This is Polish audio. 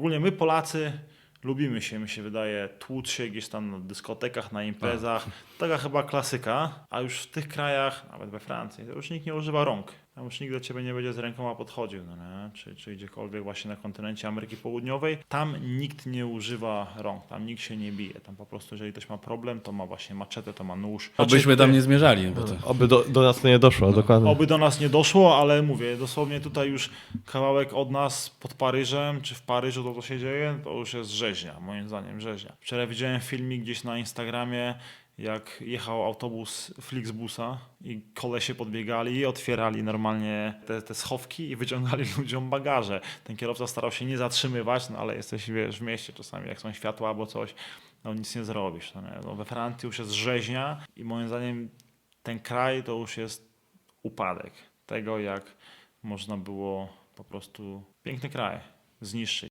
ogólnie my Polacy lubimy się, mi się wydaje, tłuc się gdzieś tam na dyskotekach, na imprezach. Taka chyba klasyka, a już w tych krajach, nawet we Francji, to już nikt nie używa rąk. Tam już nikt do ciebie nie będzie z rękoma podchodził, no nie? Czy, czy gdziekolwiek właśnie na kontynencie Ameryki Południowej. Tam nikt nie używa rąk, tam nikt się nie bije. Tam po prostu, jeżeli ktoś ma problem, to ma właśnie maczetę, to ma nóż. Obyśmy tam nie zmierzali, bo to... Oby do, do nas to nie doszło, dokładnie. Oby do nas nie doszło, ale mówię, dosłownie tutaj już kawałek od nas pod Paryżem, czy w Paryżu to, co się dzieje, to już jest rzeźnia, moim zdaniem rzeźnia. Wczoraj widziałem filmik gdzieś na Instagramie, jak jechał autobus Flixbusa i kolesie podbiegali i otwierali normalnie te, te schowki i wyciągali ludziom bagaże. Ten kierowca starał się nie zatrzymywać, no ale jesteś wiesz, w mieście czasami, jak są światła albo coś, no nic nie zrobisz. No nie? No, we Francji już jest rzeźnia i moim zdaniem ten kraj to już jest upadek tego, jak można było po prostu piękny kraj zniszczyć.